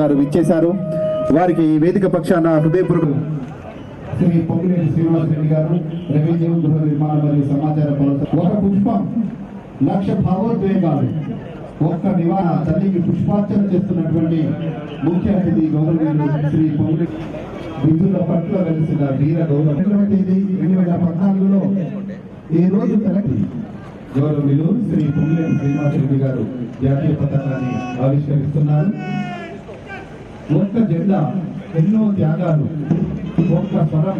గారు విచ్చేశారు. వారికి ఈ వేదిక పక్షాన హృదయపూర్వక శ్రీ పొంగిరెడ్డి శ్రీనివాస్ రెడ్డి గారు రెవెన్యూ గృహ నిర్మాణ మరియు సమాచార కొలత. ఒక పుష్పం లక్ష భావోద్వేగాలు. ఒక్క నివారణ తల్లికి పుష్పార్చన చేస్తున్నటువంటి ముఖ్య అతిథి గౌరవనీయులు శ్రీ పొంగిరెడ్డి విధుల పట్ల వెలిసిన వీర గౌరవం. తేదీ రెండు వేల పద్నాలుగులో ఈ రోజు తెలంగాణ గౌరవనీయులు శ్రీ పొంగిరెడ్డి శ్రీనివాస్ రెడ్డి గారు జాతీయ పతాకాన్ని ఆవిష్కరిస్తున్నారు. ఒక్క జెండా ఎన్నో త్యాగాలు ఒక్క స్వరం.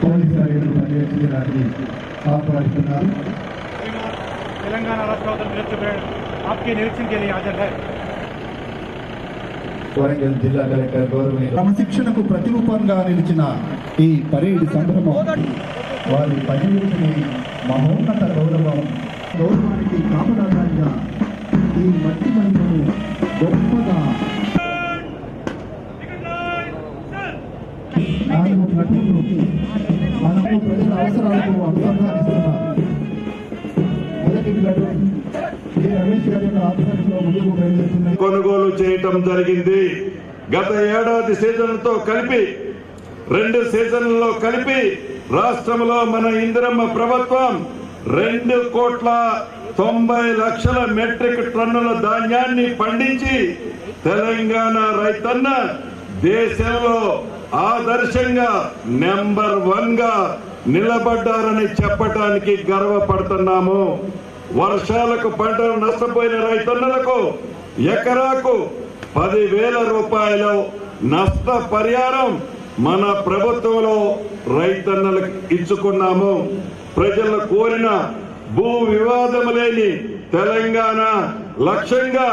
పోలీసు అధికారులు పర్యవేక్షించడానికి ఆహ్వానిస్తున్నారు तेलंगाना राष्ट्र नृत्य बैंड आपके निरीक्षण के लिए हाजिर है వరంగల్ జిల్లా కలెక్టర్ గౌరవనీయులు క్రమశిక్షణకు ప్రతిరూపంగా నిలిచిన ఈ పరేడ్ సంభ్రమం వారి పర్యవేక్షణ మహోన్నత గౌరవం గౌరవానికి కాపడాదారిగా నాలుగు ప్లటూన్లు మనము ప్రజల అవసరాలకు అనుసంధానిస్తున్నారు మొదటి ప్లటూన్ రమేష్ గారి యొక్క ఆధ్వర్యంలో ముందుకు బయలుదేరుతున్నాయి కొనుగోలు చేయటం జరిగింది. గత ఏడాది సీజన్లతో కలిపి రెండు సీజన్లలో కలిపి రాష్ట్రంలో మన ఇందిరమ్మ ప్రభుత్వం రెండు కోట్ల తొంభై లక్షల మెట్రిక్ టన్నుల ధాన్యాన్ని పండించి తెలంగాణ రైతన్న దేశంలో ఆదర్శంగా నెంబర్ వన్గా నిలబడ్డారని చెప్పటానికి గర్వపడుతున్నాము. వర్షాలకు పంటలు నష్టపోయిన రైతన్నలకు ఎకరాకు పదివేల రూపాయలు నష్ట పరిహారం మన ప్రభుత్వంలో రైతన్నలకు ఇచ్చుకున్నాము. ప్రజలు కోరిన భూ వివాదం లేని తెలంగాణ లక్ష్యంగా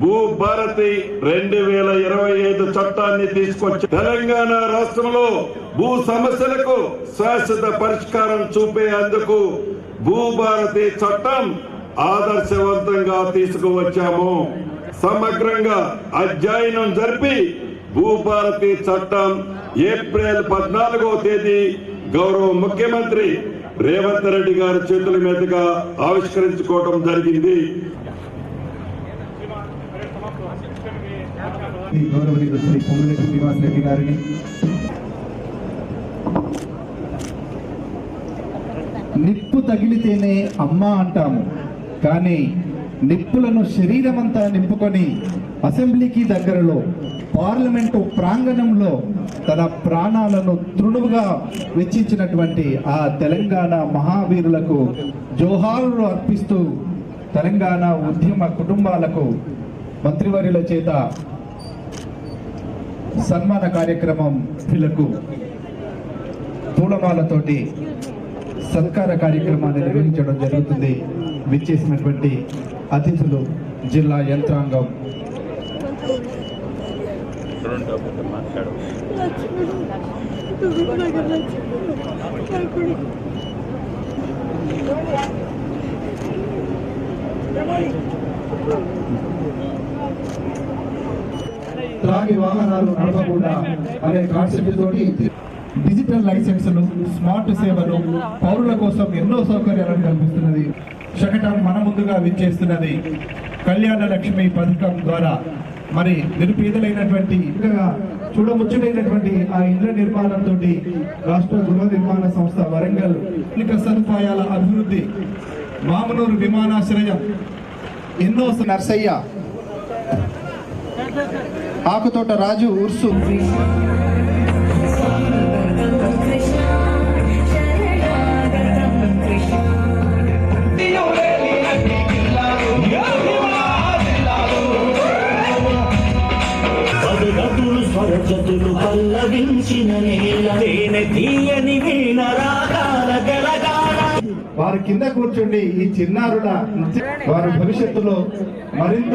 భూభారతి రెండు వేల ఇరవై ఐదు చట్టాన్ని తీసుకొచ్చి తెలంగాణ రాష్ట్రంలో భూ సమస్యలకు శాశ్వత పరిష్కారం చూపేందుకు భూభారతి చట్టం ఆదర్శవంతంగా తీసుకువచ్చాము. సమగ్రంగా అధ్యయనం జరిపి భూభారతి చట్టం ఏప్రిల్ పద్నాలుగో తేదీ గౌరవ ముఖ్యమంత్రి రేవంత్ రెడ్డి గారి చేతుల మీదుగా ఆవిష్కరించుకోవడం జరిగింది. గౌరవనీయులు శ్రీ శ్రీనివాస్ రెడ్డి గారిని. నిప్పు తగిలితేనే అమ్మ అంటాము. కానీ నిప్పులను శరీరమంతా నింపుకొని అసెంబ్లీకి దగ్గరలో పార్లమెంటు ప్రాంగణంలో తన ప్రాణాలను తృణువుగా వెచ్చించినటువంటి ఆ తెలంగాణ మహావీరులకు జోహారులు అర్పిస్తూ తెలంగాణ ఉద్యమ కుటుంబాలకు మంత్రివర్యుల చేత సన్మాన కార్యక్రమం పిల్లకు పూలమాలతోటి సత్కార కార్యక్రమాన్ని నిర్వహించడం జరుగుతుంది. విచ్చేసినటువంటి అతిథులు జిల్లా యంత్రాంగం. త్రాగి వాహనాలు నడపకుండా అనే కాన్సెప్ట్ తోటి డిజిటల్ లైసెన్సులు స్మార్ట్ సేవలు పౌరుల కోసం ఎన్నో సౌకర్యాలను కల్పిస్తున్నది. శకటం మన ముందుగా విచ్చేస్తున్నది. కళ్యాణ లక్ష్మి పథకం ద్వారా. మరి నిరుపేదలైనటువంటి ఇంకా చూడముచ్చటైనటువంటి ఆ ఇండ్ల నిర్మాణంతో రాష్ట్ర గృహ నిర్మాణ సంస్థ వరంగల్ మౌలిక సదుపాయాల అభివృద్ధి మామనూరు విమానాశ్రయం ఎన్నో నర్సయ్య. ఆకుతోట రాజు ఉర్సు. పదుగతులు స్వరజతులు పల్లవించిన నేల తేనె తీయని వీణ రాగాల గలగాల. వారి కింద కూర్చుండి ఈ చిన్నారుల వారి భవిష్యత్తులో మరింత